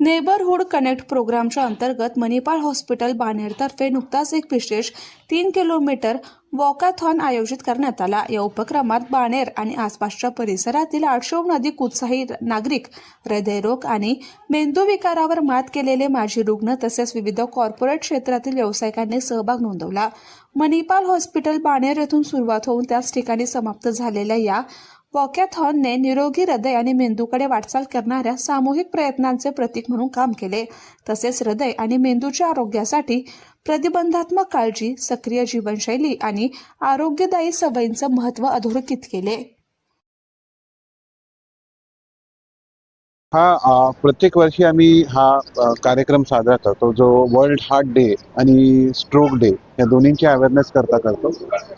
Neighbourhood connect प्रोग्रामच्या अंतर्गत Manipal hospital बाणेरतर्फे नुकताच एक विशेष तीन किलोमीटर वॉकॅथॉन आयोजित करण्यात आला. या उपक्रमात बाणेर आणि आसपासच्या परिसरातील आठशेहून अधिक उत्साही नागरिक हृदयरोग आणि मेंदूविकारावर मात केलेले माजी रुग्ण तसेच विविध कॉर्पोरेट क्षेत्रातील व्यावसायिकांनी सहभाग नोंदवला. मणिपाल हॉस्पिटल बाणेर येथून सुरुवात होऊन त्याच ठिकाणी समाप्त झालेल्या या वॉकॅथॉनने निरोगी हृदय आणि मेंदूकडे वाटचाल करणाऱ्या सामूहिक प्रयत्नांचे प्रतीक म्हणून काम केले. तसेच हृदय आणि मेंदूच्या आरोग्यासाठी प्रतिबंधात्मक काळजी सक्रिय जीवनशैली आणि आरोग्यदायी सवयींचं महत्त्व अधोरेखित केले. हा प्रत्येक वर्षी आम्ही हा कार्यक्रम साजरा करतो जो वर्ल्ड हार्ट डे आणि स्ट्रोक डे या दोन्हींची अवेअरनेस करता करतो.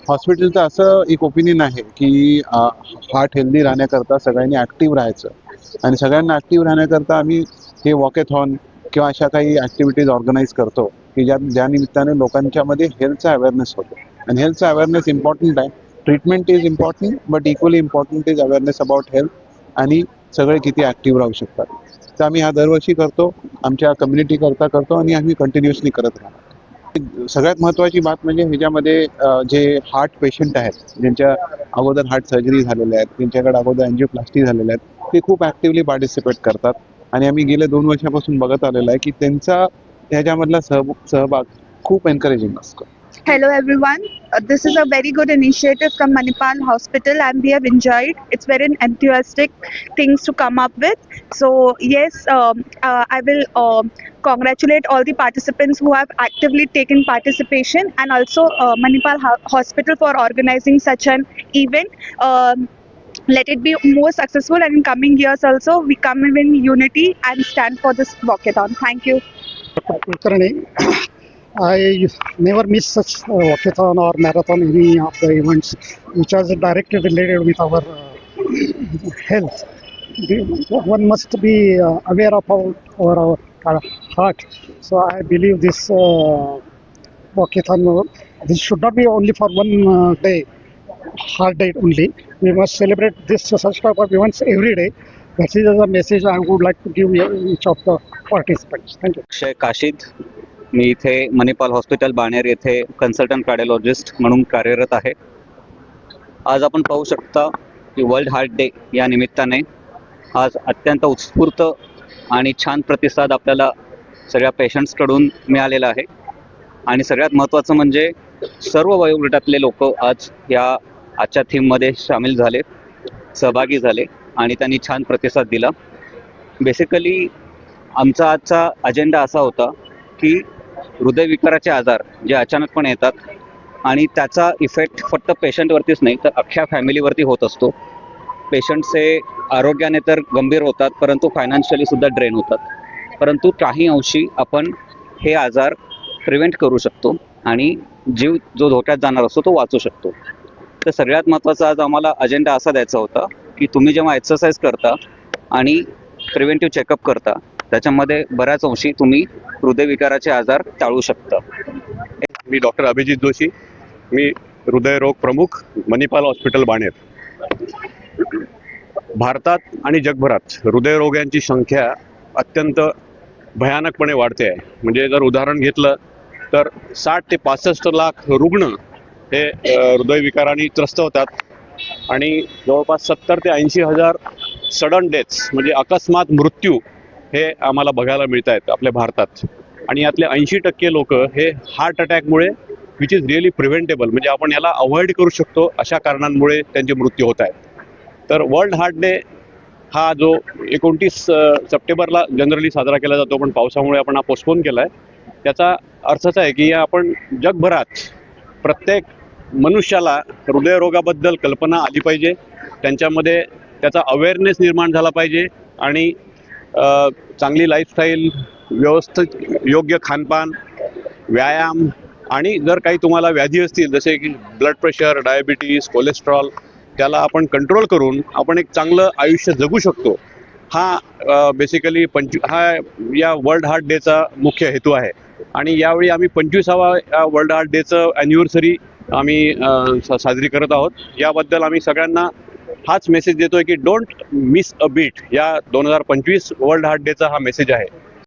हॉस्पिटलचं असं एक ओपिनियन आहे की हार्ट हेल्दी राहण्याकरता सगळ्यांनी ॲक्टिव्ह राहायचं. आणि सगळ्यांना ॲक्टिव्ह राहण्याकरता आम्ही हे वॉकेथॉन किंवा अशा काही ॲक्टिव्हिटीज ऑर्गनाईज करतो की ज्या ज्या निमित्ताने लोकांच्यामध्ये हेल्थचा अवेअरनेस होतो. आणि हेल्थचा अवेअरनेस इम्पॉर्टंट आहे. Treatment is important but equally important is awareness about health आणि सगळे किती ॲक्टिव्ह राहू शकतात. तर आम्ही हा दरवर्षी करतो आमच्या कम्युनिटी करता करतो आणि आम्ही कंटिन्युअसली करत राहतो. सगळ्यात महत्त्वाची बात म्हणजे ह्याच्यामध्ये जे हार्ट पेशंट आहेत ज्यांच्या अगोदर हार्ट सर्जरी झालेल्या आहेत ज्यांच्याकडे अगोदर अँजिओप्लास्टी झालेल्या आहेत ते खूप ॲक्टिव्हली पार्टिसिपेट करतात. आणि आम्ही गेल्या दोन वर्षापासून बघत आलेलं आहे की त्यांचा ह्याच्यामधला सहभ सहभाग खूप एनकरेजिंग असतो. Hello everyone. Uh, this is a very good initiative from Manipal Hospital and we have enjoyed. It's very enthusiastic things to come up with. So yes, um, uh, I will um congratulate all the participants who have actively taken participation and also uh, Manipal Ho- Hospital for organizing such an event. Um, let it be more successful and in coming years also we come in unity and stand for this walkathon. Thank you. I never miss such uh, walkathon or marathon, any of the events which are directly related with our uh, health. One must be uh, aware of our, our, our, heart. So I believe this uh, walkathon, uh, this should not be only for one uh, day, hard day only. We must celebrate this such type of events every day. That is the message I would like to give each of the participants. Thank you. Sheikh Kashid. मी इथे Manipal hospital Baner येथे consultant cardiologist म्हणून कार्यरत आहे. आज आपण पाहू शकता की वर्ल्ड हार्ट डे या निमित्ताने आज अत्यंत उत्स्फूर्त आणि छान प्रतिसाद आपल्याला सगळ्या पेशंट्सकडून मिळालेला आहे. आणि सगळ्यात महत्त्वाचं म्हणजे सर्व वयोगटातले लोक आज या आजच्या थीममध्ये सामील झाले सहभागी झाले आणि त्यांनी छान प्रतिसाद दिला. बेसिकली आमचा आजचा अजेंडा असा होता की हृदयविकाराचे आजार जे अचानकपणे येतात आणि त्याचा इफेक्ट फक्त पेशंटवरतीच नाही तर अख्ख्या फॅमिलीवरती होत असतो. पेशंटचे आरोग्याने तर गंभीर होतात परंतु फायनान्शियली सुद्धा ड्रेन होतात. परंतु काही अंशी आपण हे आजार प्रिव्हेंट करू शकतो आणि जीव जो धोक्यात जाणार असतो तो वाचू शकतो. तर सगळ्यात महत्त्वाचा आज आम्हाला अजेंडा असा द्यायचा होता की तुम्ही जेव्हा एक्सरसाइज करता आणि प्रिव्हेंटिव्ह चेकअप करता त्याच्यामध्ये बऱ्याच अंशी तुम्ही हृदयविकाराचे आजार टाळू शकता. मी डॉक्टर अभिजित जोशी. मी हृदयरोग प्रमुख मणिपाल हॉस्पिटल बाणेर. भारतात आणि जगभरात हृदयरोग्यांची संख्या अत्यंत भयानकपणे वाढते आहे. म्हणजे जर उदाहरण घेतलं तर साठ ते पासष्ट लाख रुग्ण हे हृदयविकाराने त्रस्त होतात. आणि जवळपास सत्तर ते ऐंशी हजार सडन डेथ्स म्हणजे अकस्मात मृत्यू हे आम्हाला बघायला मिळत आहेत आपल्या भारतात. आणि यातले ऐंशी टक्के लोक हे हार्ट अटॅकमुळे विच इज रिअली प्रिव्हेंटेबल म्हणजे आपण याला अवॉइड करू शकतो अशा कारणांमुळे त्यांचे मृत्यू होत आहेत. तर वर्ल्ड हार्ट डे हा जो एकोणतीस सप्टेंबरला जनरली साजरा केला जातो पण पावसामुळे आपण हा पोस्टपोन केला आहे त्याचा अर्थच आहे की आपण जगभरात प्रत्येक मनुष्याला हृदयरोगाबद्दल कल्पना आली पाहिजे. त्यांच्यामध्ये त्याचा अवेअरनेस निर्माण झाला पाहिजे. आणि चांगली लाईफस्टाईल व्यवस्थित योग्य खानपान व्यायाम आणि जर काही तुम्हाला व्याधी असतील जसे की ब्लड प्रेशर डायबिटीज कोलेस्ट्रॉल त्याला आपण कंट्रोल करून आपण एक चांगलं आयुष्य जगू शकतो. हा बेसिकली पंच हा या वर्ल्ड हार्ट डेचा मुख्य हेतू आहे. आणि यावेळी आम्ही पंचवीसावा या वर्ल्ड हार्ट डेचं ॲनिव्हर्सरी आम्ही सा- साजरी करत आहोत. याबद्दल आम्ही सगळ्यांना हाच मेसेज देतोय की डोंट मिस अ बीट या दोन हजार पंचवीस वर्ल्ड हार्ट डेचा हा मेसेज आहे.